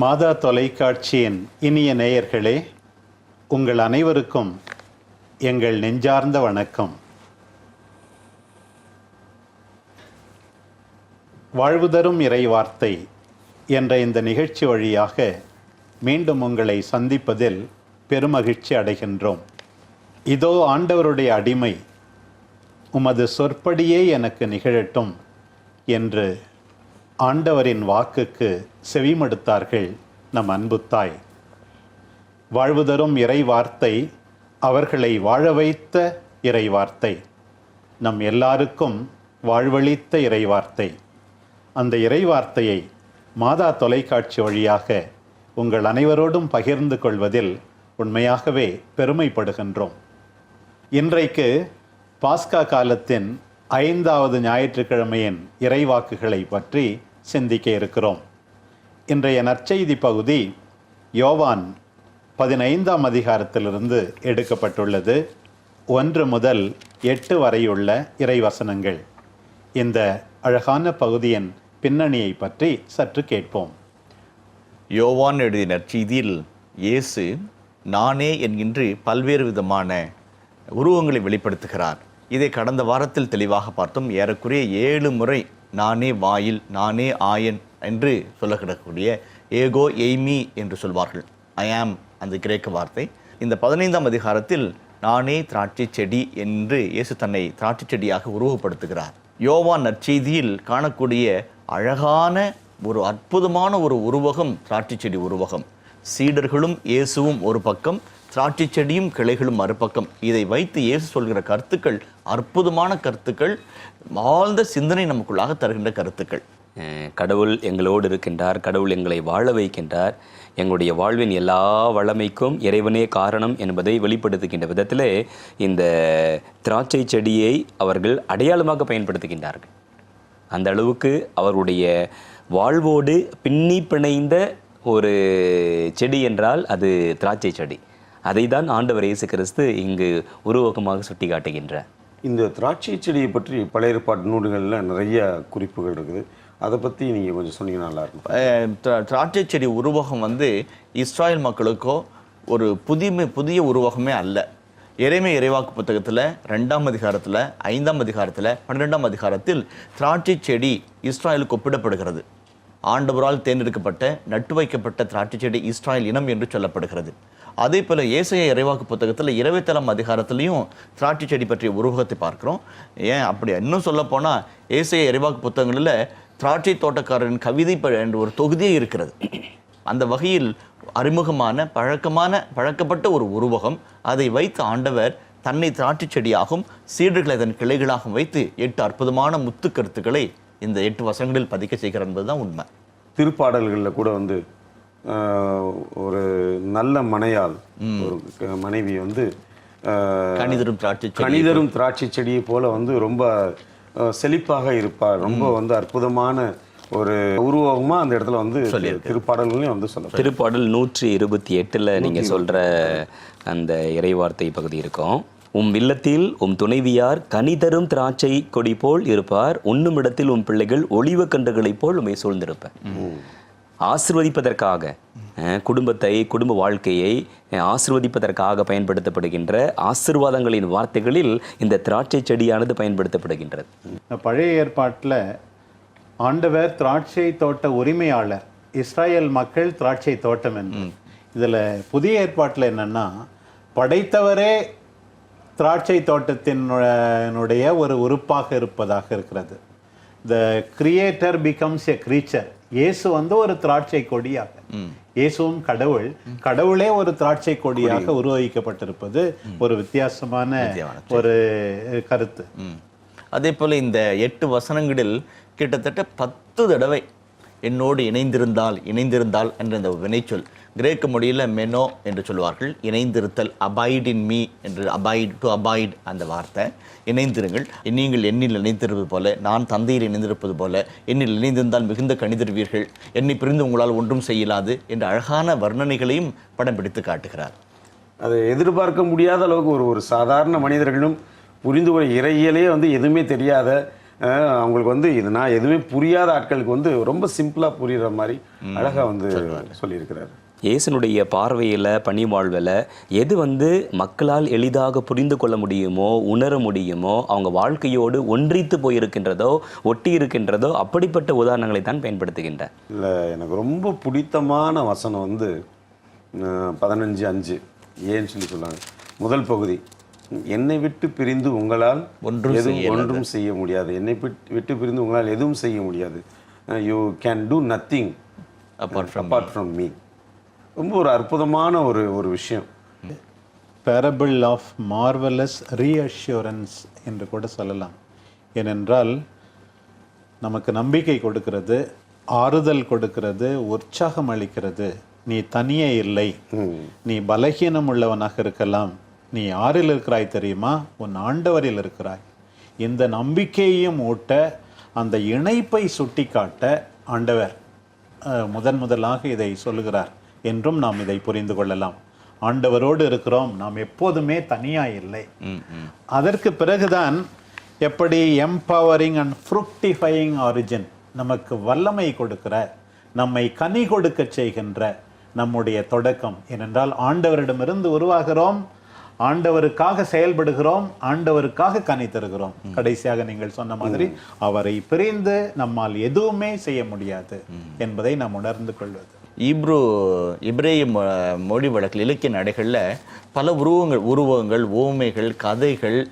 மாதா தொலைக்காட்சியின் இனிய நேயர்களே உங்கள் அனைவருக்கும் எங்கள் நெஞ்சார்ந்த வணக்கம். வாழ்வு தரும் இறை வார்த்தை என்ற இந்த நிகழ்ச்சி வழியாக மீண்டும் உங்களை சந்திப்பதில் பெருமகிழ்ச்சி அடைகின்றோம். இதோ ஆண்டவருடைய அடிமை உமது சொற்படியே எனக்கு நிகழட்டும் என்று ஆண்டவரின் வாக்குக்கு செவிமடுத்தார்கள் நம் அன்பு தாய். வாழ்வு தரும் இறை வார்த்தை அவர்களை வாழ வைத்த இறை வார்த்தை நம் எல்லாருக்கும் வாழ்வழித்த இறை வார்த்தை அந்த இறை வார்த்தையை மாதா தொலைக்காட்சி வழியாக உங்கள் அனைவரோடும் பகிர்ந்து கொள்வதில் உண்மையாகவே பெருமைப்படுகின்றோம். இன்றைக்கு பாஸ்கா காலத்தின் ஐந்தாவது ஞாயிற்றுக்கிழமையின் இறைவாக்குகளை பற்றி சிந்திக்க இருக்கிறோம். இன்றைய நற்செய்தி பகுதி யோவான் பதினைந்தாம் அதிகாரத்திலிருந்து எடுக்கப்பட்டுள்ளது. ஒன்று முதல் எட்டு வரையுள்ள இறைவசனங்கள். இந்த அழகான பகுதியின் பின்னணியை பற்றி சற்று கேட்போம். யோவான் எழுதிய நற்செய்தியில் இயேசு நானே என்கின்ற பல்வேறு விதமான உருவங்களை வெளிப்படுத்துகிறார். இதை கடந்த வாரத்தில் தெளிவாக பார்த்தோம். ஏறக்குறைய ஏழு முறை நானே வாயில் நானே ஆயன் என்று சொல்ல கிடக்கக்கூடிய ஏகோ எய்மி என்று சொல்வார்கள். ஐ ஆம் அந்த கிரேக்க வார்த்தை. இந்த பதினைந்தாம் அதிகாரத்தில் நானே திராட்சை செடி என்று இயேசு தன்னை திராட்சை செடியாக உருவப்படுத்துகிறார் யோவான் நற்செய்தியில் காணக்கூடிய அழகான ஒரு அற்புதமான ஒரு உருவகம் திராட்சை செடி உருவகம். சீடர்களும் இயேசுவும் ஒரு பக்கம் திராட்சை செடியும் கிளைகளும் மறுபக்கம். இதை வைத்து இயேசு சொல்கிற கருத்துக்கள் அற்புதமான கருத்துக்கள் ஆழ்ந்த சிந்தனை நமக்குள்ளாக தருகின்ற கருத்துக்கள். கடவுள் எங்களோடு இருக்கின்றார் கடவுள் எங்களை வாழ வைக்கின்றார். எங்களுடைய வாழ்வின் எல்லா வளமைக்கும் இறைவனே காரணம் என்பதை வெளிப்படுத்துகின்ற விதத்திலே இந்த திராட்சை செடியை அவர்கள் அடையாளமாக பயன்படுத்துகின்றார்கள். அந்த அளவுக்கு அவருடைய வாழ்வோடு பின்னி பிணைந்த ஒரு செடி என்றால் அது திராட்சை செடி. அதை தான் ஆண்டவர் இயேசு கிறிஸ்து இங்கு உருவகமாக சுட்டி காட்டுகின்றார் இந்த திராட்சை செடியை பற்றி பழைய ஏற்பாட்டு நூல்களில் நிறைய குறிப்புகள் இருக்குது. அதை பற்றி நீங்கள் கொஞ்சம் சொன்னீங்கன்னா நல்லா இருக்கும். அஹ் திரா- திராட்சை செடி உருவகம் வந்து இஸ்ராயல் மக்களுக்கோ ஒரு புதிய புதிய உருவகமே அல்ல. இறைமை இறைவாக்கு புத்தகத்தில் ரெண்டாம் அதிகாரத்தில் ஐந்தாம் அதிகாரத்தில் பன்னிரெண்டாம் அதிகாரத்தில் திராட்சை செடி இஸ்ராயலுக்கு ஒப்பிடப்படுகிறது. ஆண்டவரால் தேர்ந்தெடுக்கப்பட்ட நட்டு வைக்கப்பட்ட திராட்சை செடி இஸ்ராயல் இனம் என்று சொல்லப்படுகிறது. அதே போல் ஏசைய இறைவாக்கு புத்தகத்தில் இரவைத்தளம் அதிகாரத்திலையும் திராட்சை செடி பற்றிய உருவகத்தை பார்க்குறோம். ஏன் அப்படி? இன்னும் சொல்ல போனால் ஏசைய இறைவாக்கு புத்தகங்களில் திராட்சை தோட்டக்காரரின் கவிதை ப- என்ற ஒரு தொகுதியே இருக்கிறது. அந்த வகையில் அறிமுகமான பழக்கமான பழக்கப்பட்ட ஒரு உருவகம். அதை வைத்து ஆண்டவர் தன்னை திராட்சை செடியாகவும் சீடர்களை அதன் கிளைகளாகவும் வைத்து எட்டு அற்புதமான முத்து கருத்துக்களை இந்த எட்டு வசங்களில் பதிக்க செய்கிறார் என்பதுதான் உண்மை. திருப்பாடல்களில் கூட வந்து ஒரு நல்ல மனையால் ஒரு மனைவி வந்து கணிதரும் திராட்சை கணிதரும் திராட்சை செடியை போல வந்து ரொம்ப செழிப்பாக இருப்பார் ரொம்ப வந்து அற்புதமான ஒரு உருவகமா அந்த இடத்துல வந்து திருப்பாடல்களையும் வந்து சொல்ல திருப்பாடல் நூற்றி இருபத்தி எட்டில் நீங்கள் சொல்கிற அந்த இறைவார்த்தை பகுதி இருக்கும். உம் இல்லத்தில் உம் துணைவியார் கனிதரும் திராட்சை கொடி போல் இருப்பார். உண்ணும் இடத்தில் உம் பிள்ளைகள் ஒளிவ கன்றுகளைப் போல் உம்மை சூழ்ந்திருப்ப ஆசிர்வதிப்பதற்காக குடும்பத்தை குடும்ப வாழ்க்கையை ஆசிர்வதிப்பதற்காக பயன்படுத்தப்படுகின்ற ஆசிர்வாதங்களின் வார்த்தைகளில் இந்த திராட்சை செடியானது பயன்படுத்தப்படுகின்றது. பழைய ஏற்பாட்டில் ஆண்டவர் திராட்சை தோட்ட உரிமையாளர் இஸ்ராயேல் மக்கள் திராட்சை தோட்டம் என்று. இதில் புதிய ஏற்பாட்டில் என்னன்னா படைத்தவரே திராட்சை தோட்டத்தினுடைய ஒரு உறுப்பாக இருப்பதாக இருக்கிறது. The creator becomes a creature. Yesu வந்து ஒரு திராட்சை கொடியாக. இயேசுவும் கடவுள். கடவுளே ஒரு திராட்சை கொடியாக உருவகிக்கப்பட்டிருப்பது ஒரு வித்தியாசமான ஒரு கருத்து. அதே போல இந்த எட்டு வசனங்களில் கிட்டத்தட்ட பத்து தடவை என்னோடு இணைந்திருந்தால் இணைந்திருந்தால் என்ற இந்த வினைச்சொல் கிரேக்க மொழியில் மெனோ என்று சொல்வார்கள் இணைந்திருத்தல் அபாய்ட் இன் மீ என்று அபாய்ட் டு அபாய்ட் அந்த வார்த்தை. இணைந்திருங்கள். நீங்கள் என்னில் இணைந்திருப்பது போல நான் தந்தையில் இணைந்திருப்பது போல என்னில் இணைந்திருந்தால் மிகுந்த கணிதர்வீர்கள் என்னை பிரிந்து உங்களால் ஒன்றும் செய்யலாது என்ற அழகான வர்ணனைகளையும் படம் பிடித்து காட்டுகிறார். அதை எதிர்பார்க்க முடியாத அளவுக்கு ஒரு ஒரு சாதாரண மனிதர்களும் புரிந்து கொள்ள இறையியலே வந்து எதுவுமே தெரியாத அவங்களுக்கு வந்து இது நான் எதுவுமே புரியாத ஆட்களுக்கு வந்து ரொம்ப சிம்பிளா புரியுற மாதிரி அழகா வந்து சொல்லியிருக்கிறாரு. இயேசுனுடைய பார்வையில் பணி வாழ்வில் எது வந்து மக்களால் எளிதாக புரிந்து கொள்ள முடியுமோ உணர முடியுமோ அவங்க வாழ்க்கையோடு ஒன்றித்து போயிருக்கின்றதோ ஒட்டி இருக்கின்றதோ அப்படிப்பட்ட உதாரணங்களை தான் பயன்படுத்துகின்றார் இல்லை எனக்கு ரொம்ப பிடித்தமான வசனம் வந்து பதினஞ்சு அஞ்சு. ஏன்னு சொல்லி சொன்னாங்க? முதல் பகுதி என்னை விட்டு பிரிந்து உங்களால் ஒன்றும் எதுவும் செய்ய ஒன்றும் செய்ய முடியாது. என்னை விட்டு விட்டு பிரிந்து உங்களால் எதுவும் செய்ய முடியாது. You can do nothing apart from apart from me ரொம்ப ஒரு அற்புதமான ஒரு ஒரு விஷயம். பேரபிள் ஆஃப் மார்வலஸ் ரீஅஷ்யூரன்ஸ் என்று கூட சொல்லலாம். ஏனென்றால் நமக்கு நம்பிக்கை கொடுக்கிறது ஆறுதல் கொடுக்கிறது உற்சாகம் அளிக்கிறது. நீ தனியே இல்லை. நீ பலகீனம் உள்ளவனாக இருக்கலாம். நீ யாரில் இருக்கிறாய் தெரியுமா? உன் ஆண்டவரில் இருக்கிறாய். இந்த நம்பிக்கையையும் ஊட்ட அந்த இணைப்பை சுட்டிக்காட்ட ஆண்டவர் முதன் முதலாக இதை சொல்லுகிறார். என்றும் நாம் இதை புரிந்து கொள்ளலாம். ஆண்டவரோடு இருக்கிறோம். நாம் எப்போதுமே தனியா இல்லை. அதற்கு பிறகுதான் எப்படி எம்பவரிங் அண்ட் ஃப்ருக்டிஃபையிங் ஆரிஜின் நமக்கு வல்லமை கொடுக்கிற நம்மை கனி கொடுக்க செய்கின்ற நம்முடைய தொடக்கம். ஏனென்றால் ஆண்டவரிடமிருந்து உருவாகிறோம். ஆண்டவருக்காக செயல்படுகிறோம். ஆண்டவருக்காக கனி தருகிறோம். கடைசியாக நீங்கள் சொன்ன மாதிரி அவரை பிரிந்து நம்மால் எதுவுமே செய்ய முடியாது என்பதை நாம் உணர்ந்து கொள்வது. இப்ரூ இப்ரேய மொ- மொழி வழக்கில் இலக்கிய நடைகளில் பல உருவங்கள் உருவங்கள் ஓமைகள் கதைகள்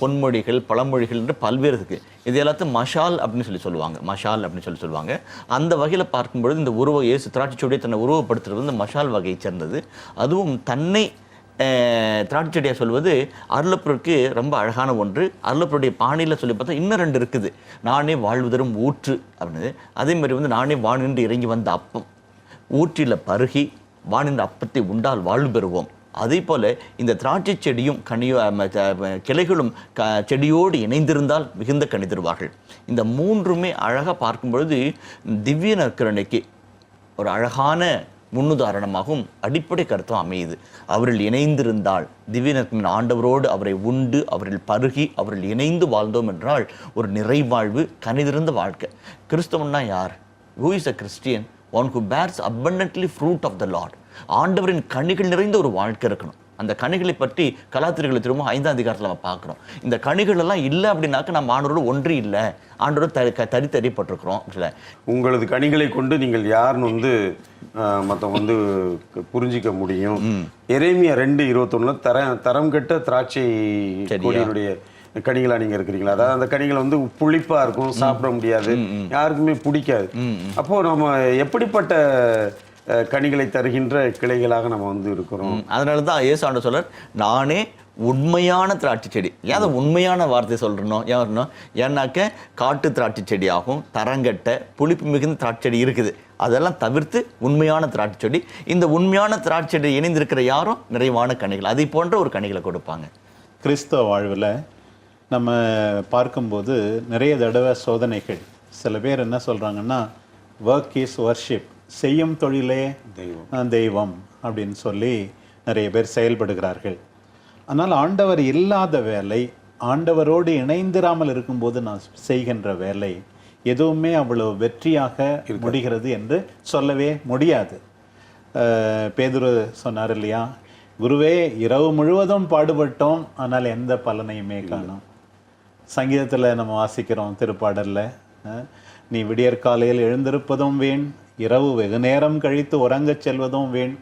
பொன்மொழிகள் பழமொழிகள் என்று பல்வேறு இருக்குது இது எல்லாத்தையும் மஷால் அப்படின்னு சொல்லி சொல்லுவாங்க. மஷால் அப்படின்னு சொல்லி சொல்லுவாங்க. அந்த வகையில் பார்க்கும்பொழுது இந்த உருவ இயேசு திராட்சைச்சுவடியை தன்னை உருவப்படுத்துறது வந்து மஷால் வகையை சேர்ந்தது. அதுவும் தன்னை அஹ், சொல்வது அருளப்பொருட்கு ரொம்ப அழகான ஒன்று. அருளப்பொருடைய பாணியில் சொல்லி பார்த்தா இன்னும் ரெண்டு இருக்குது. நானே வாழ்வு தரும் ஊற்று அப்படின்னு. அதே மாதிரி வந்து நானே வானின்று இறங்கி வந்த அப்பம். ஊற்றில பருகி வானின்ற அப்பத்தை உண்டால் வாழ்வு பெறுவோம். அதே போல் இந்த திராட்சை செடியும் கனியோ கிளைகளும் க செடியோடு இணைந்திருந்தால் மிகுந்த கனி தருவார்கள். இந்த மூன்றுமே அழகாக பார்க்கும் பொழுது திவ்ய நற்கரணைக்கு ஒரு அழகான முன்னுதாரணமாகவும் அடிப்படை கருத்தும் அமையுது. அவரில் இணைந்திருந்தால் திவ்ய நற்கரன் ஆண்டவரோடு அவரை உண்டு அவரில் பருகி அவரில் இணைந்து வாழ்ந்தோம் என்றால் ஒரு நிறைவாழ்வு கனிதிருந்த வாழ்க்கை. கிறிஸ்தவன்னா யார்? Who is a Christian one who bears abundantly fruit of the Lord ஆண்டவரின் கனிகள் நிறைந்த ஒரு வாழ்க்கை இருக்கணும். அந்த கனிகளை பற்றி கலாத்திரிகளை திரும்ப ஐந்தாம் அதிகாரத்தில் நம்ம பார்க்குறோம். இந்த கனிகள் எல்லாம் இல்லை அப்படின்னாக்க நம்ம ஆண்டவரோடு ஒன்று இல்லை. ஆண்டவரோடு த க- தறி தறிப்பட்டிருக்கிறோம் இல்லை. உங்களது கனிகளை கொண்டு நீங்கள் யாருன்னு வந்து மற்றவங்க வந்து புரிஞ்சிக்க முடியும். எரேமியா ரெண்டு இருபத்தொன்னுல தர தரம் கெட்ட திராட்சை. கொடியினுடைய கனிகளா நீங்க இருக்கிறீங்களா? அதாவது அந்த கனிகள் வந்து புளிப்பா இருக்கும் சாப்பிட முடியாது. யாருக்குமே பிடிக்காது. அப்போ நம்ம எப்படிப்பட்ட கனிகளை தருகின்ற கிளைகளாக நம்ம வந்து இருக்கிறோம்? அதனால தான் இயேசு ஆண்டவர் சொல்றார் நானே உண்மையான திராட்சை செடி. ஏன் அதை உண்மையான வார்த்தை சொல்றணும் ஏன் வரணும் ஏன்னாக்க காட்டு திராட்சை செடியாகும் தரங்கட்ட புளிப்பு மிகுந்த திராட்சை செடி இருக்குது. அதெல்லாம் தவிர்த்து உண்மையான திராட்சை செடி. இந்த உண்மையான திராட்சை செடி இணைந்திருக்கிற யாரும் நிறைவான கனிகள். அதை போன்ற ஒரு கனிகளை கொடுப்பாங்க. கிறிஸ்தவ வாழ்வில் நம்ம பார்க்கும்போது நிறைய தடவை சோதனைகள். சில பேர் என்ன சொல்கிறாங்கன்னா ஒர்க் இஸ் வர்ஷிப் செய்யும் தொழிலே அஹ், தெய்வம் அப்படின்னு சொல்லி நிறைய பேர் செயல்படுகிறார்கள். ஆனால் ஆண்டவர் இல்லாத வேலை ஆண்டவரோடு இணைந்திராமல் இருக்கும்போது நான் செய்கின்ற வேலை எதுவுமே அவ்வளவு வெற்றியாக முடிகிறது என்று சொல்லவே முடியாது. பேதுரு சொன்னார் இல்லையா குருவே இரவு முழுவதும் பாடுபட்டோம் ஆனால் எந்த பலனையுமே காணோம். சங்கீதத்தில் நம்ம வாசிக்கிறோம் திருப்பாடல்ல. நீ விடியற்காலையில் எழுந்திருப்பதும் வீண் இரவு வெகு நேரம் கழித்து உறங்கச் செல்வதும் வீண்.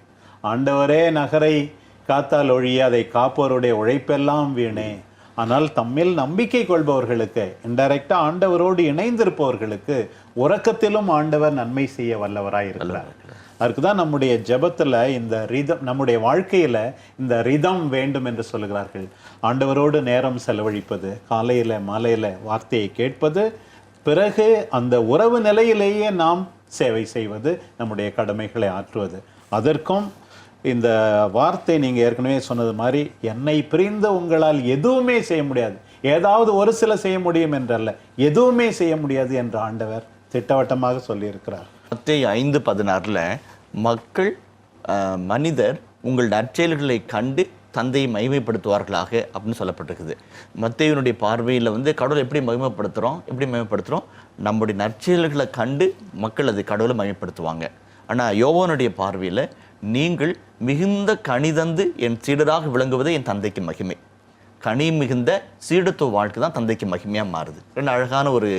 ஆண்டவரே நகரை காத்தால் ஒழிய அதை காப்போருடைய உழைப்பெல்லாம் வீணே. ஆனால் தம்மில் நம்பிக்கை கொள்பவர்களுக்கு இன்டைரக்டா ஆண்டவரோடு இணைந்திருப்பவர்களுக்கு உறக்கத்திலும் ஆண்டவர் நன்மை செய்ய வல்லவராய் இருக்கிறார் அதுக்கு தான் நம்முடைய ஜெபத்துல இந்த ரிதம் நம்முடைய வாழ்க்கையில இந்த ரிதம் வேண்டும் என்று சொல்லுகிறார்கள். ஆண்டவரோடு நேரம் செலவழிப்பது காலையில் மாலையில் வார்த்தையை கேட்பது பிறகு அந்த உறவு நிலையிலேயே நாம் சேவை செய்வது நம்முடைய கடமைகளை ஆற்றுவது. அதற்கும் இந்த வார்த்தை நீங்கள் ஏற்கனவே சொன்னது மாதிரி என்னை பிரிந்த உங்களால் எதுவுமே செய்ய முடியாது. ஏதாவது ஒரு சில செய்ய முடியும் என்றல்ல. எதுவுமே செய்ய முடியாது என்று ஆண்டவர் திட்டவட்டமாக சொல்லியிருக்கிறார். மத்தேயு ஐந்து பதினாறில் மக்கள் மனிதர் உங்கள் நற்செயல்களை கண்டு தந்தையை மகிமைப்படுத்துவார்களாக அப்படின்னு சொல்லப்பட்டிருக்குது. மத்தேயுனுடைய பார்வையில் வந்து கடவுளை எப்படி மகிமைப்படுத்துகிறோம் எப்படி மகிமைப்படுத்துகிறோம் நம்முடைய நற்செயல்களை கண்டு மக்கள் அது கடவுளை மகிமைப்படுத்துவாங்க. ஆனால் யோவனுடைய பார்வையில் நீங்கள் மிகுந்த கணிதந்து என் சீடராக விளங்குவதே என் தந்தைக்கு மகிமை. கனி மிகுந்த சீடத்துவ வாழ்க்கை தான் தந்தைக்கு மகிமையாக மாறுது. ரெண்டு அழகான ஒரு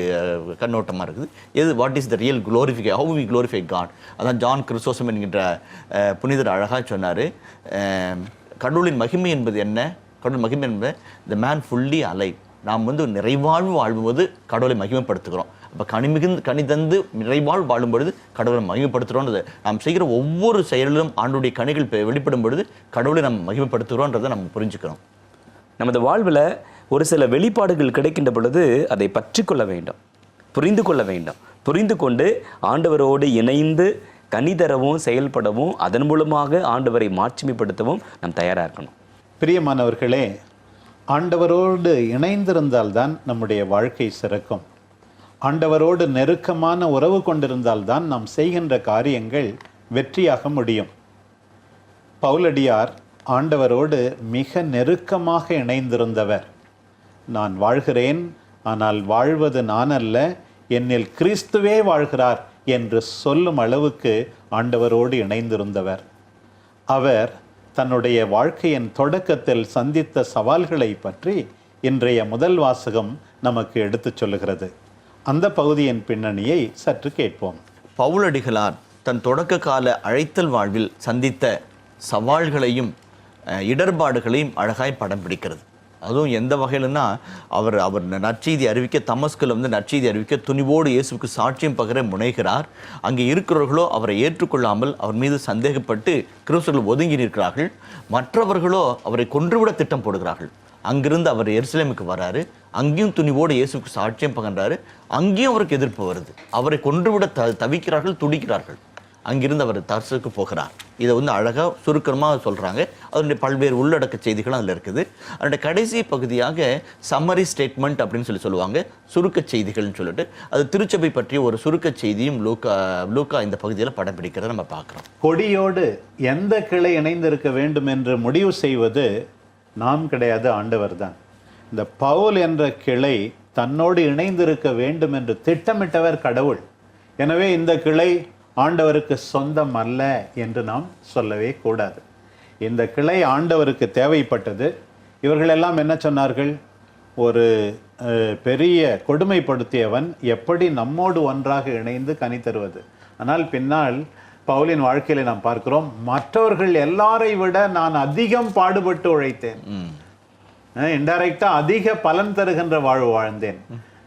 கண்ணோட்டமாக இருக்குது. எது? What is the real glorify how we glorify God அதான் ஜான் கிறிஸ்டோசம் என்கின்ற புனிதர் அழகாக சொன்னார். கடவுளின் மகிமை என்பது என்ன? கடவுள் மகிமை என்பது த மேன் ஃபுல்லி அலை நாம் வந்து நிறைவாழ்வு வாழும்போது கடவுளை மகிமைப்படுத்துகிறோம். அப்போ கனி மிகுந்த கனி தந்து நிறைவாழ்வு வாழும் பொழுது கடவுளை மகிமைப்படுத்துகிறோன்றது. நாம் செய்கிற ஒவ்வொரு செயலிலும் ஆண்டுடைய கனிகள் வெளிப்படும் பொழுது கடவுளை நம்ம மகிமைப்படுத்துகிறோன்றதை நம்ம புரிஞ்சுக்கிறோம் நமது வாழ்வில் ஒரு சில வெளிப்பாடுகள் கிடைக்கின்ற பொழுது அதை பற்றி கொள்ள வேண்டும். புரிந்து கொள்ள வேண்டும். புரிந்து கொண்டு ஆண்டவரோடு இணைந்து கனி தரவும் செயல்படவும் அதன் மூலமாக ஆண்டவரை மாட்சிமைப்படுத்தவும் நாம் தயாராக இருக்கணும். பிரியமானவர்களே ஆண்டவரோடு இணைந்திருந்தால்தான் நம்முடைய வாழ்க்கை சிறக்கும். ஆண்டவரோடு நெருக்கமான உறவு கொண்டிருந்தால்தான் நாம் செய்கின்ற காரியங்கள் வெற்றியாக முடியும். பவுலடியார் ஆண்டவரோடு மிக நெருக்கமாக இணைந்திருந்தவர். நான் வாழ்கிறேன் ஆனால் வாழ்வது நான் அல்ல என்னில் கிறிஸ்துவே வாழ்கிறார் என்று சொல்லும் அளவுக்கு ஆண்டவரோடு இணைந்திருந்தவர். அவர் தன்னுடைய வாழ்க்கையின் தொடக்கத்தில் சந்தித்த சவால்களை பற்றி இன்றைய முதல் வாசகம் நமக்கு எடுத்துச் சொல்லுகிறது. அந்த பகுதியின் பின்னணியை சற்று கேட்போம். பவுலடிகளார் தன் தொடக்க கால அழைத்தல் வாழ்வில் சந்தித்த சவால்களையும் இடர்பாடுகளையும் அழகாய் படம் பிடிக்கிறது. அதுவும் எந்த வகையிலன்னா அவர் அவர் நற்செய்தி அறிவிக்க தமஸ்கில் வந்து நற்செய்தி அறிவிக்க துணிவோடு இயேசுவுக்கு சாட்சியம் பகிர முனைகிறார். அங்கே இருக்கிறவர்களோ அவரை ஏற்றுக்கொள்ளாமல் அவர் மீது சந்தேகப்பட்டு கிறிஸ்தவர்கள் ஒதுங்கி நிற்கிறார்கள். மற்றவர்களோ அவரை கொன்றுவிட திட்டம் போடுகிறார்கள். அங்கிருந்து அவர் எருசலேமுக்கு வராரு. அங்கேயும் துணிவோடு இயேசுக்கு சாட்சியம் பகன்றாரு அங்கேயும் அவருக்கு எதிர்ப்பு வருது. அவரை கொன்றுவிட த தவிக்கிறார்கள் துடிக்கிறார்கள். அங்கிருந்து அவர் தர்சுக்கு போகிறார். இதை வந்து அழகாக சுருக்கமாக சொல்கிறாங்க அதனுடைய பல்வேறு உள்ளடக்க செய்திகளும் அதில் இருக்குது. அதனுடைய கடைசி பகுதியாக சம்மரி ஸ்டேட்மெண்ட் அப்படின்னு சொல்லி சொல்லுவாங்க. சுருக்க செய்திகள்னு சொல்லிட்டு. அது திருச்சபை பற்றிய ஒரு சுருக்க செய்தியும் லூக்கா லூக்கா இந்த பகுதியில் படம் பிடிக்கிறத நம்ம பார்க்குறோம். கொடியோடு எந்த கிளை இணைந்திருக்க வேண்டும் என்று முடிவு செய்வது நாம் கிடையாது ஆண்டவர் தான் இந்த பவுல் என்ற கிளை தன்னோடு இணைந்திருக்க வேண்டும் என்று திட்டமிட்டவர் கடவுள். எனவே இந்த கிளை ஆண்டவருக்கு சொந்தம் அல்ல என்று நாம் சொல்லவே கூடாது. இந்த கிளை ஆண்டவருக்கு தேவைப்பட்டது. இவர்கள் எல்லாம் என்ன சொன்னார்கள்? ஒரு பெரிய கொடுமைப்படுத்தியவன் எப்படி நம்மோடு ஒன்றாக இணைந்து கனி தருவது? ஆனால் பின்னால் பவுலின் வாழ்க்கையில நாம் பார்க்கிறோம் மற்றவர்கள் எல்லாரை விட நான் அதிகம் பாடுபட்டு உழைத்தேன். இன்டைரக்டா அதிக பலன் தருகின்ற வாழ்வு வாழ்ந்தேன்.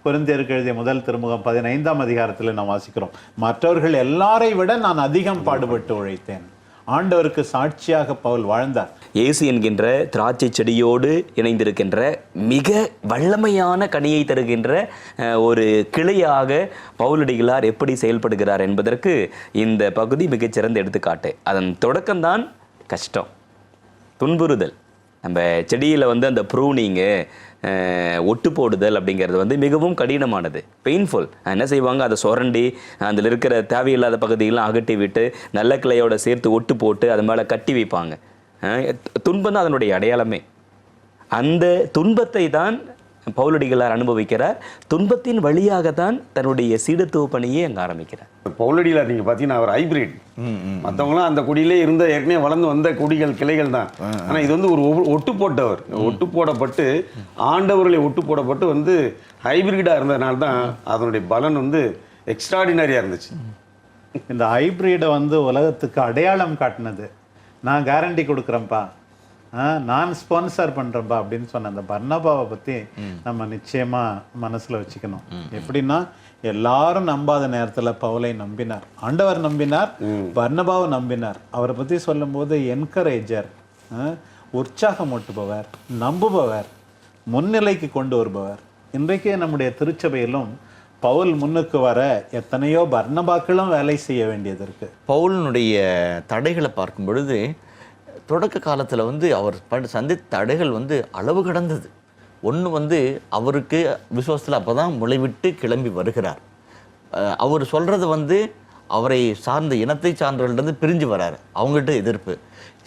குருந்தியருக்கு எழுதிய முதல் திருமுகம் பதினைந்தாம் அதிகாரத்தில் நாம் வாசிக்கிறோம். மற்றவர்கள் எல்லாரை விட நான் அதிகம் பாடுபட்டு உழைத்தேன். ஆண்டவருக்கு சாட்சியாக பவுல் வாழ்ந்தார். இயேசு என்கின்ற திராட்சை செடியோடு இணைந்திருக்கின்ற மிக வல்லமையான கனியை தருகின்ற ஒரு கிளையாக பவுலடிகளார் எப்படி செயல்படுகிறார் என்பதற்கு இந்த பகுதி மிகச்சிறந்த எடுத்துக்காட்டு. அதன் தொடக்கம்தான் கஷ்டம் துன்புறுதல். நம்ம செடியில் வந்து அந்த ப்ரூனிங்கு ஒட்டு போடுதல் அப்படிங்கிறது வந்து மிகவும் கடினமானது. பெயின்ஃபுல் என்ன செய்வாங்க? அதை சுரண்டி அதில் இருக்கிற தேவையில்லாத பகுதியெல்லாம் அகட்டி விட்டு நல்ல கிளையோட சேர்த்து ஒட்டு போட்டு அது மேலே கட்டி வைப்பாங்க. துன்பம் தான் அதனுடைய அடையாளமே. அந்த துன்பத்தை தான் பவுலடிகளார் அனுபவிக்கிறார். துன்பத்தின் வழியாக தான் தன்னுடைய சீடத்துவ பணியை அங்கே ஆரம்பிக்கிறார். பவுலடியில் நீங்க பார்த்தீங்கன்னா அவர் ஹைபிரிட் மற்றவங்களாம் அந்த குடியிலே இருந்த ஏற்கனவே வளர்ந்து வந்த குடிகள் கிளைகள் தான். ஆனா இது வந்து ஒரு ஒ- ஒட்டு போட்டவர். ஒட்டு போடப்பட்டு ஆண்டவர்களை ஒட்டு போடப்பட்டு வந்து ஹைபிரிடா இருந்ததுனால தான் அதனுடைய பலன் வந்து எக்ஸ்ட்ராடினரியா இருந்துச்சு. இந்த ஹைபிரிடை வந்து உலகத்துக்கு அடையாளம் காட்டினது. நான் கேரண்டி கொடுக்குறேன்ப்பா. நான் ஸ்பான்சர் பண்றேன்ப்பா அப்படின்னு சொன்ன அந்த பர்ணபாவை பத்தி நம்ம நிச்சயமா மனசுல வச்சுக்கணும். எப்படின்னா எல்லாரும் நம்பாத நேரத்துல பவுலை நம்பினார். ஆண்டவர் நம்பினார் பர்ணபாவை நம்பினார். அவரை பத்தி சொல்லும்போது என்கரேஜர் உற்சாகம் ஊட்டுபவர் நம்புபவர் முன்னிலைக்கு கொண்டு வருபவர். இன்றைக்கு நம்முடைய திருச்சபையிலும் பவுல் முன்னுக்கு வர எத்தனையோ பர்ணபாக்களும் வேலை செய்ய வேண்டியது இருக்கு. பவுலினுடைய தடைகளை பார்க்கும் பொழுது தொடக்க காலத்தில் வந்து அவர் சந்தித்த தடைகள் வந்து அளவு கடந்தது. ஒன்று வந்து அவருக்கு விசுவாசத்தில் அப்போ தான் முளைவிட்டு கிளம்பி வருகிறார். அவர் சொல்கிறது வந்து அவரை சார்ந்த இனத்தை சார்ந்தவர்கள்ட்ட பிரிஞ்சு வராரு. அவங்கள்ட்ட எதிர்ப்பு.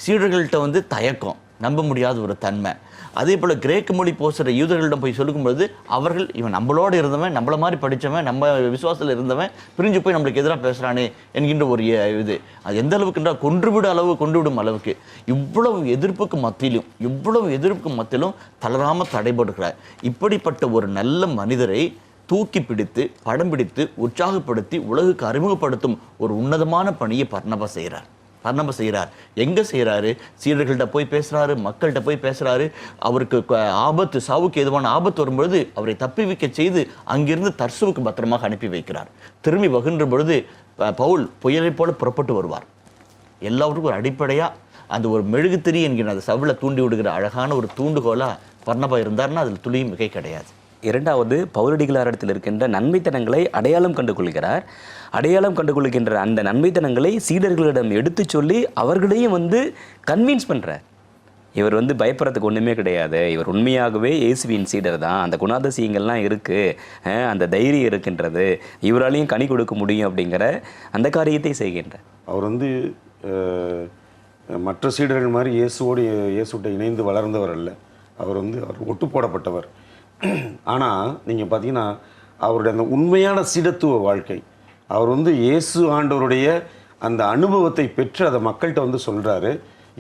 சீடர்கள்ட்ட வந்து தயக்கம். நம்ப முடியாத ஒரு தன்மை. அதே போல் கிரேக்க மொழி போசுகிற யூதர்களிடம் போய் சொல்லும்பொழுது அவர்கள் இவன் நம்மளோட இருந்தவன் நம்மள மாதிரி படித்தவன் நம்ம விசுவாசத்தில் இருந்தவன் பிரிஞ்சு போய் நம்மளுக்கு எதிராக பேசுகிறானே என்கின்ற ஒரு இது. அது எந்த அளவுக்கு என்றால் கொன்றுவிட அளவு கொண்டு விடும் அளவுக்கு. இவ்வளவு எதிர்ப்புக்கு மத்தியிலும் இவ்வளவு எதிர்ப்புக்கு மத்தியிலும் தளராமல் தடைபடுகிறார். இப்படிப்பட்ட ஒரு நல்ல மனிதரை தூக்கி பிடித்து படம் பிடித்து உற்சாகப்படுத்தி உலகுக்கு அறிமுகப்படுத்தும் ஒரு உன்னதமான பணியை பர்ணபா செய்கிறார். பர்ணபா செய்கிறார். எங்கே செய்கிறாரு? சீடர்கள்ட்ட போய் பேசுகிறாரு மக்கள்கிட்ட போய் பேசுகிறாரு அவருக்கு ஆபத்து சாவுக்கு எதுவான ஆபத்து வரும்பொழுது அவரை தப்பி வைக்க செய்து அங்கிருந்து தர்சுவுக்கு பத்திரமாக அனுப்பி வைக்கிறார். திரும்பி வகின்ற பொழுது ப- பவுல் புயலைப் போல புறப்பட்டு வருவார். எல்லாருக்கும் ஒரு அடிப்படையாக அந்த ஒரு மெழுகுத்திரி என்கிற அந்த சவுளை தூண்டி விடுகிற அழகான ஒரு தூண்டுகோலா பர்ணபா இருந்தாருன்னா அதில் துளியும் மிகை கிடையாது. இரண்டாவது பௌரடிகளாரிடத்தில் இருக்கின்ற நன்மைத்தனங்களை அடையாளம் கண்டு கொள்கிறார் அடையாளம் கண்டு கொள்கின்ற அந்த நன்மைத்தனங்களை சீடர்களிடம் எடுத்துச் சொல்லி அவர்களையும் வந்து கன்வின்ஸ் பண்ணுறார் இவர் வந்து பயப்படுறதுக்கு ஒன்றுமே கிடையாது. இவர் உண்மையாகவே இயேசுவின் சீடர் தான். அந்த குணாதிசயங்கள்லாம் இருக்குது அந்த தைரியம் இருக்கின்றது. இவராலையும் கனி கொடுக்க முடியும் அப்படிங்கிற அந்த காரியத்தை செய்கின்றார். அவர் வந்து மற்ற சீடர்கள் மாதிரி இயேசுவோடு இயேசுட்ட இணைந்து வளர்ந்தவர் அல்ல. அவர் வந்து அவர் ஒட்டு போடப்பட்டவர் ஆனால் நீங்கள் பார்த்தீங்கன்னா அவருடைய அந்த உண்மையான சீடத்துவ வாழ்க்கை அவர் வந்து இயேசு ஆண்டவருடைய அந்த அனுபவத்தை பெற்று அதை மக்கள்கிட்ட வந்து சொல்கிறாரு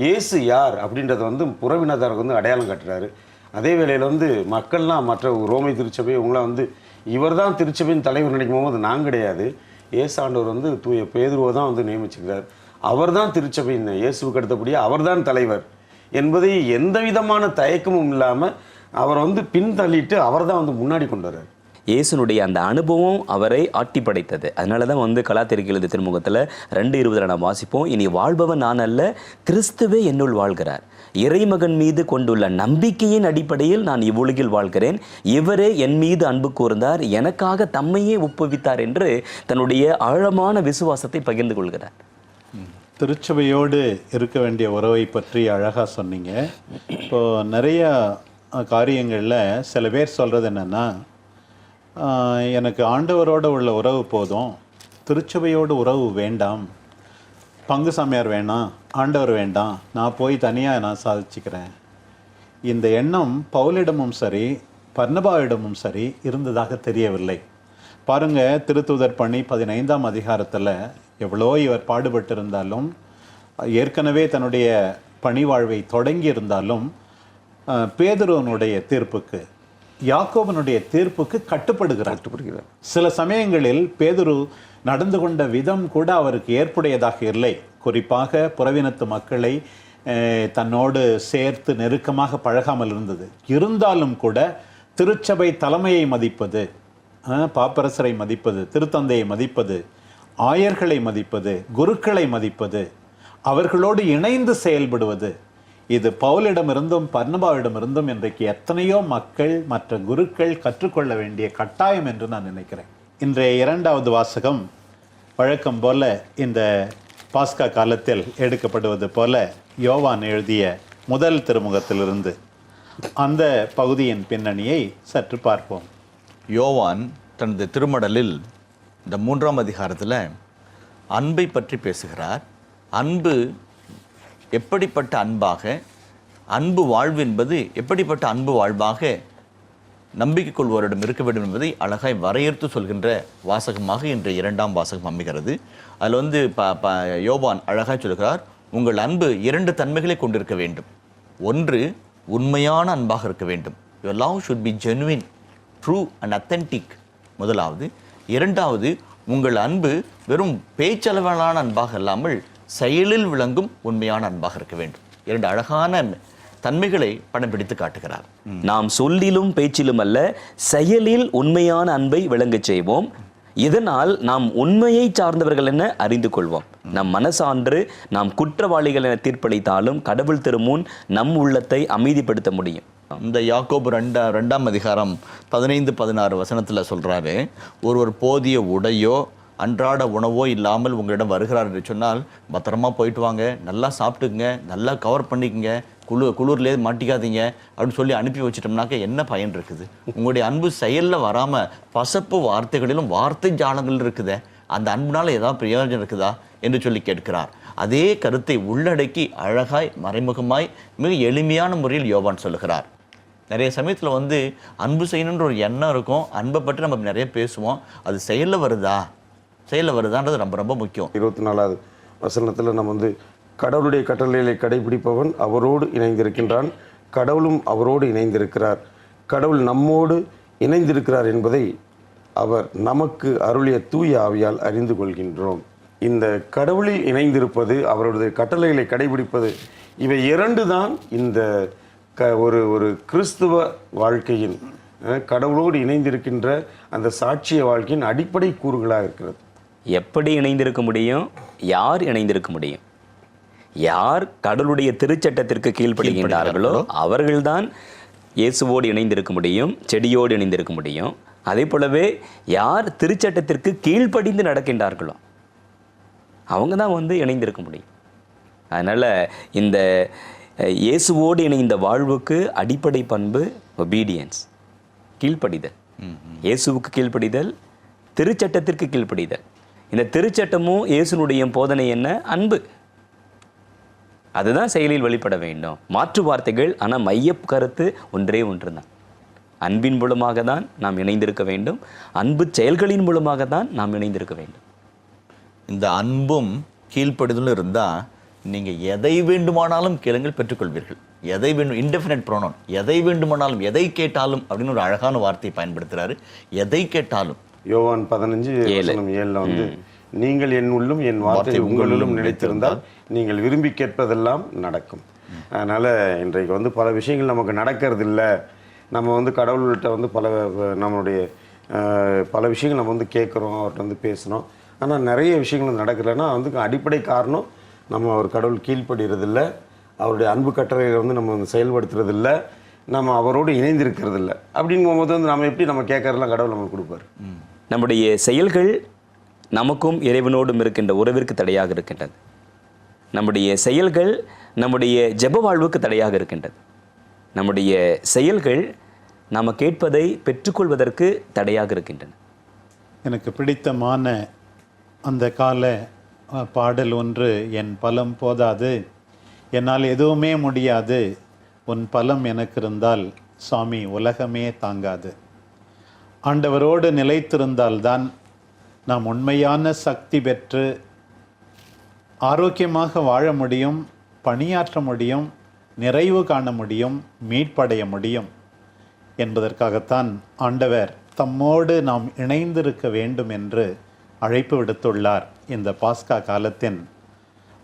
இயேசு யார் அப்படின்றத வந்து புறவினதாருக்கு வந்து அடையாளம் காட்டுறாரு. அதே வேளையில் வந்து மக்கள்லாம் மற்ற ரோமை திருச்சபை இவங்களாம் வந்து இவர் தான் திருச்சபையின் தலைவர் நினைக்கும் போது நான் கிடையாது. இயேசு ஆண்டவர் வந்து தூய பேதுருவை தான் வந்து நியமிச்சுக்கிறார் அவர் தான் திருச்சபையின் இயேசுவுக்கு அடுத்தபடியே அவர்தான் தலைவர் என்பதை எந்த விதமான தயக்கமும் இல்லாமல் அவரை வந்து பின்தள்ளிட்டு அவர் தான் வந்து முன்னாடி கொண்டு வர்றார். இயேசுனுடைய அந்த அனுபவம் அவரை ஆட்டி படைத்தது. அதனால தான் வந்து கலாத்திரிக்கை எழுதி திருமுகத்தில் ரெண்டு இருபதுல நாம் வாசிப்போம். இனி வாழ்பவன் நான் அல்ல கிறிஸ்துவே என்னுள் வாழ்கிறார். இறைமகன் மீது கொண்டுள்ள நம்பிக்கையின் அடிப்படையில் நான் இவ்வுலகில் வாழ்கிறேன். இவரே என் மீது அன்பு கூர்ந்தார். எனக்காக தம்மையே ஒப்புவித்தார் என்று தன்னுடைய ஆழமான விசுவாசத்தை பகிர்ந்து கொள்கிறார். திருச்சபையோடு இருக்க வேண்டிய உறவை பற்றி அழகாக சொன்னீங்க. இப்போ நிறைய காரியங்களில் சில பேர் சொல்கிறது என்னென்னா எனக்கு ஆண்டவரோட உள்ள உறவு போதும் திருச்சபையோடு உறவு வேண்டாம் பங்கு சாமியார் வேணாம் ஆண்டவர் வேண்டாம் நான் போய் தனியாக நான் சாதிச்சுக்கிறேன். இந்த எண்ணம் பவுலிடமும் சரி பர்ணபாவிடமும் சரி இருந்ததாக தெரியவில்லை. பாருங்கள் திருத்தூதர் பணி பதினைந்தாம் அதிகாரத்தில் எவ்வளோ இவர் பாடுபட்டிருந்தாலும் ஏற்கனவே தன்னுடைய பணி வாழ்வை தொடங்கி இருந்தாலும் பேதுருவனுடைய தீர்ப்புக்கு யாக்கோபனுடைய தீர்ப்புக்கு கட்டுப்படுகிறார். கட்டுப்படுகிறார். சில சமயங்களில் பேதுரு நடந்து கொண்ட விதம் கூட அவருக்கு ஏற்புடையதாக இல்லை. குறிப்பாக புறவினத்து மக்களை தன்னோடு சேர்த்து நெருக்கமாக பழகாமல் இருந்தது. இருந்தாலும் கூட திருச்சபை தலைமையை மதிப்பது பாப்பரசரை மதிப்பது திருத்தந்தையை மதிப்பது ஆயர்களை மதிப்பது குருக்களை மதிப்பது அவர்களோடு இணைந்து செயல்படுவது இது பவுலிடமிருந்தும் பர்ணபாவிடமிருந்தும் இன்றைக்கு எத்தனையோ மக்கள் மற்ற குருக்கள் கற்றுக்கொள்ள வேண்டிய கட்டாயம் என்று நான் நினைக்கிறேன். இன்றைய இரண்டாவது வாசகம் வழக்கம் போல இந்த பாஸ்கா காலத்தில் எடுக்கப்படுவது போல யோவான் எழுதிய முதல் திருமுகத்திலிருந்து அந்த பகுதியின் பின்னணியை சற்று பார்ப்போம். யோவான் தனது திருமடலில் இந்த மூன்றாம் அதிகாரத்தில் அன்பை பற்றி பேசுகிறார். அன்பு எப்படிப்பட்ட அன்பாக அன்பு வாழ்வு என்பது எப்படிப்பட்ட அன்பு வாழ்வாக நம்பிக்கை கொள்வோரிடம் இருக்க வேண்டும் என்பதை அழகாய் வரையறுத்து சொல்கின்ற வாசகமாக இன்று இரண்டாம் வாசகம் அமைகிறது. அதில் வந்து ப ப யோபான் அழகாய் சொல்கிறார் உங்கள் அன்பு இரண்டு தன்மைகளை கொண்டிருக்க வேண்டும். ஒன்று உண்மையான அன்பாக இருக்க வேண்டும். Your love should be genuine true and authentic முதலாவது. இரண்டாவது உங்கள் அன்பு வெறும் பேச்சளவிலான அன்பாக இல்லாமல் செயலில் விளங்கும் உண்மையான அன்பாக இருக்க வேண்டும். இரண்டு அழகான தன்மைகளை படம் பிடித்து காட்டுகிறார். நாம் சொல்லிலும் பேச்சிலும் அல்ல செயலில் உண்மையான அன்பை விளங்கச் செய்வோம். இதனால் நாம் உண்மையை சார்ந்தவர்கள் என அறிந்து கொள்வோம். நம் மனசான்று நாம் குற்றவாளிகள் என தீர்ப்பளித்தாலும் கடவுள் திருமுன் நம் உள்ளத்தை அமைதிப்படுத்த முடியும். இந்த யாக்கோபு ரெண்டா ரெண்டாம் அதிகாரம் பதினைந்து பதினாறு வசனத்தில் சொல்றாரு ஒருவர் போதிய உடையோ அன்றாட உணவோ இல்லாமல் உங்களிடம் வருகிறார் என்று சொன்னால் பத்திரமா போயிட்டு வாங்க நல்லா சாப்பிட்டுக்குங்க நல்லா கவர் பண்ணிக்கங்க குளு குளிர்லேயே மாட்டிக்காதீங்க அப்படின்னு சொல்லி அனுப்பி வச்சிட்டோம்னாக்க என்ன பயன் இருக்குது? உங்களுடைய அன்பு செயலில் வராமல் பசப்பு வார்த்தைகளிலும் வார்த்தை ஜாலங்கள் இருக்குதே அந்த அன்புனால் ஏதாவது பிரயோஜனம் இருக்குதா என்று சொல்லி கேட்கிறார். அதே கருத்தை உள்ளடக்கி அழகாய் மறைமுகமாய் மிக எளிமையான முறையில் யோவான் சொல்லுகிறார். நிறைய சமயத்தில் வந்து அன்பு செய்யணுன்ற ஒரு எண்ணம் இருக்கும் அன்பை பற்றி நம்ம நிறைய பேசுவோம் அது செயலில் வருதா? செயலில் வருதான்றது ரொம்ப ரொம்ப முக்கியம். இருபத்தி நாலாவது வசனத்தில் நம்ம வந்து கடவுளுடைய கட்டளைகளை கடைபிடிப்பவன் அவரோடு இணைந்திருக்கின்றான். கடவுளும் அவரோடு இணைந்திருக்கிறார். கடவுள் நம்மோடு இணைந்திருக்கிறார் என்பதை அவர் நமக்கு அருளிய தூய ஆவியால் அறிந்து கொள்கின்றோம். இந்த கடவுளில் இணைந்திருப்பது அவருடைய கட்டளைகளை கடைபிடிப்பது இவை இரண்டு தான் இந்த க ஒரு ஒரு கிறிஸ்துவ வாழ்க்கையின் கடவுளோடு இணைந்திருக்கின்ற அந்த சாட்சிய வாழ்க்கையின் அடிப்படை கூறுகளாக இருக்கிறது. எப்படி இணைந்திருக்க முடியும்? யார் இணைந்திருக்க முடியும்? யார் கடவுளுடைய திருச்சட்டத்திற்கு கீழ்ப்படுகின்றார்களோ அவர்கள்தான் இயேசுவோடு இணைந்திருக்க முடியும் செடியோடு இணைந்திருக்க முடியும். அதே போலவே யார் திருச்சட்டத்திற்கு கீழ்ப்படிந்து நடக்கின்றார்களோ அவங்க தான் வந்து இணைந்திருக்க முடியும். அதனால் இந்த இயேசுவோடு இணைந்த வாழ்வுக்கு அடிப்படை பண்பு ஒபீடியன்ஸ் கீழ்ப்படிதல். இயேசுவுக்கு கீழ்ப்படிதல் திருச்சட்டத்திற்கு கீழ்ப்படிதல். இந்த திருச்சட்டமும் இயேசுனுடைய போதனை என்ன? அன்பு. அதுதான் செயலில் வெளிப்பட வேண்டும். மாற்று வார்த்தைகள் ஆனால் மைய கருத்து ஒன்றே ஒன்று தான் அன்பின் மூலமாக தான் நாம் இணைந்திருக்க வேண்டும். அன்பு செயல்களின் மூலமாக தான் நாம் இணைந்திருக்க வேண்டும். இந்த அன்பும் கீழ்ப்படுதலும் இருந்தால் நீங்கள் எதை வேண்டுமானாலும் கேளுங்கள் பெற்றுக்கொள்வீர்கள். எதை வேண்டும் இன்டெஃபினட் ப்ரோனோன் எதை வேண்டுமானாலும் எதை கேட்டாலும் அப்படின்னு ஒரு அழகான வார்த்தையை பயன்படுத்துகிறாரு எதை கேட்டாலும். யோவான் பதினஞ்சு ஏழுல வந்து நீங்கள் என் உள்ளும் என் வார்த்தை உங்களுள்ளும் நிலைத்திருந்தால் நீங்கள் விரும்பி கேட்பதெல்லாம் நடக்கும். அதனால இன்றைக்கு வந்து பல விஷயங்கள் நமக்கு நடக்கிறது இல்ல நம்ம வந்து கடவுள்கிட்ட வந்து பல நம்மளுடைய பல விஷயங்கள் நம்ம வந்து கேட்குறோம் அவர்கிட்ட வந்து பேசுகிறோம் ஆனால் நிறைய விஷயங்கள் நடக்கலைன்னா வந்து அடிப்படை காரணம் நம்ம ஒரு கடவுள் கீழ்ப்படுகிறதில்ல அவருடைய அன்பு கட்டளைகளை வந்து நம்ம வந்து செயல்படுத்துறதில்ல. நம்ம அவரோடு இணைந்திருக்கிறது இல்லை அப்படிங்கும்போது வந்து நம்ம எப்படி நம்ம கேட்கறதெல்லாம் கடவுள் நமக்கு கொடுப்பாரு. நம்முடைய செயல்கள் நமக்கும் இறைவனோடும் இருக்கின்ற உறவிற்கு தடையாக இருக்கின்றது. நம்முடைய செயல்கள் நம்முடைய ஜெப வாழ்வுக்கு தடையாக இருக்கின்றது. நம்முடைய செயல்கள் நாம் கேட்பதை பெற்றுக்கொள்வதற்கு தடையாக இருக்கின்றன. எனக்கு பிடித்தமான அந்த கால பாடல் ஒன்று என் பலம் போதாது என்னால் எதுவுமே முடியாது உன் பலம் எனக்கு இருந்தால் சுவாமி உலகமே தாங்காது. ஆண்டவரோடு நிலைத்திருந்தால்தான் நாம் உண்மையான சக்தி பெற்று ஆரோக்கியமாக வாழ முடியும் பணியாற்ற முடியும் நிறைவு காண முடியும் மீட்படைய முடியும் என்பதற்காகத்தான் ஆண்டவர் தம்மோடு நாம் இணைந்திருக்க வேண்டும் என்று அழைப்பு விடுத்துள்ளார் இந்த பாஸ்கா காலத்தின்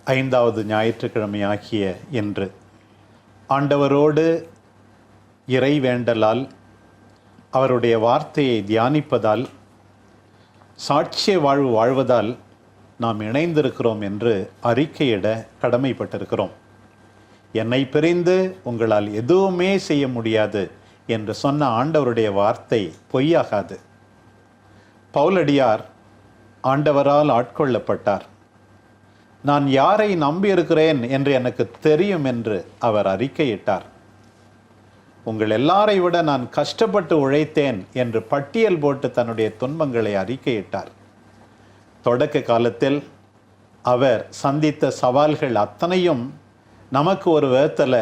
ஐந்தாவது ஞாயிற்றுக்கிழமை ஆகிய இன்று. ஆண்டவரோடு இறை வேண்டலால் அவருடைய வார்த்தையை தியானிப்பதால் சாட்சிய வாழ்வு வாழ்வதால் நாம் இணைந்திருக்கிறோம் என்று அறிக்கையிட கடமைப்பட்டிருக்கிறோம். என்னை பிரிந்து உங்களால் எதுவுமே செய்ய முடியாது என்று சொன்ன ஆண்டவருடைய வார்த்தை பொய்யாகாது. பவுலடியார் ஆண்டவரால் ஆட்கொள்ளப்பட்டார். நான் யாரை நம்பியிருக்கிறேன் என்று எனக்கு தெரியும் என்று அவர் அறிக்கையிட்டார். உங்கள் எல்லாரை விட நான் கஷ்டப்பட்டு உழைத்தேன் என்று பட்டியல் போட்டு தன்னுடைய துன்பங்களை அறிக்கையிட்டார். தொடக்க காலத்தில் அவர் சந்தித்த சவால்கள் அத்தனையும் நமக்கு ஒரு விதத்தில்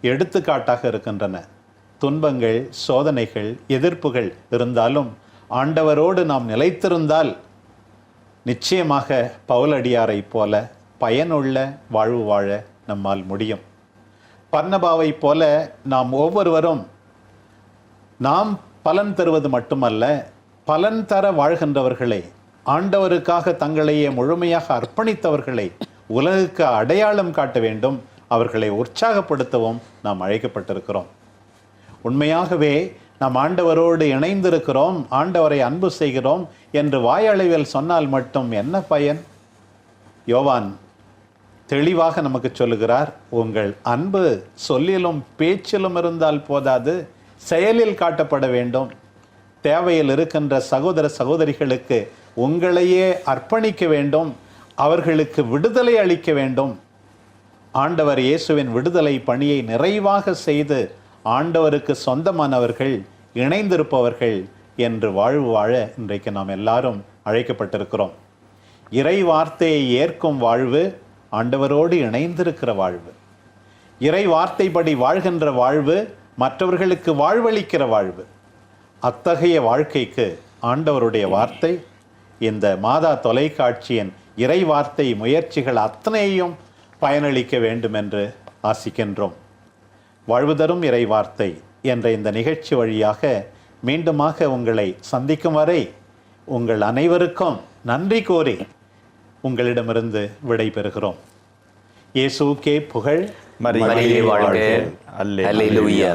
எடுத்துக்காட்டாக இருக்கின்றன. துன்பங்கள் சோதனைகள் எதிர்ப்புகள் இருந்தாலும் ஆண்டவரோடு நாம் நிலைத்திருந்தால் நிச்சயமாக பவுலடியாரைப் போல பயனுள்ள வாழ்வு வாழ நம்மால் முடியும். பர்ணபாவைப் போல நாம் ஒவ்வொருவரும் நாம் பலன் தருவது மட்டுமல்ல பலன் தர வாழ்கின்றவர்களை ஆண்டவருக்காக தங்களையே முழுமையாக அர்ப்பணித்தவர்களை உலகுக்கு அடையாளம் காட்ட வேண்டும் அவர்களை உற்சாகப்படுத்தவும் நாம் அழைக்கப்பட்டிருக்கிறோம். உண்மையாகவே நாம் ஆண்டவரோடு இணைந்திருக்கிறோம் ஆண்டவரை அன்பு செய்கிறோம் என்று வாயளவில் சொன்னால் மட்டும் என்ன பயன்? யோவான் தெளிவாக நமக்கு சொல்லுகிறார் உங்கள் அன்பு சொல்லிலும் பேச்சிலும் இருந்தால் போதாது செயலில் காட்டப்பட வேண்டும். தேவையில் இருக்கின்ற சகோதர சகோதரிகளுக்கு உங்களையே அர்ப்பணிக்க வேண்டும் அவர்களுக்கு விடுதலை அளிக்க வேண்டும். ஆண்டவர் இயேசுவின் விடுதலை பணியை நிறைவாக செய்து ஆண்டவருக்கு சொந்தமானவர்கள் இணைந்திருப்பவர்கள் என்று வாழ்வு வாழ இன்றைக்கு நாம் எல்லாரும் அழைக்கப்பட்டிருக்கிறோம். இறை வார்த்தையை ஏற்கும் வாழ்வு ஆண்டவரோடு இணைந்திருக்கிற வாழ்வு. இறை வார்த்தைப்படி வாழ்கின்ற வாழ்வு மற்றவர்களுக்கு வாழ்வளிக்கிற வாழ்வு. அத்தகைய வாழ்க்கைக்கு ஆண்டவருடைய வார்த்தை இந்த மாதா தொலைக்காட்சியின் இறை வார்த்தை முயற்சிகள் அத்தனையும் பயனளிக்க வேண்டும் என்று ஆசிக்கின்றோம். வாழ்வு தரும் இறை வார்த்தை என்ற இந்த நிகழ்ச்சி வழியாக மீண்டுமாக உங்களை சந்திக்கும் வரை உங்கள் அனைவருக்கும் நன்றி கோரி உங்களிடமிருந்து விடை பெறுகிறோம் இயேசுக்கே புகழ் மரியே வாழ்க. அல்லேலூயா.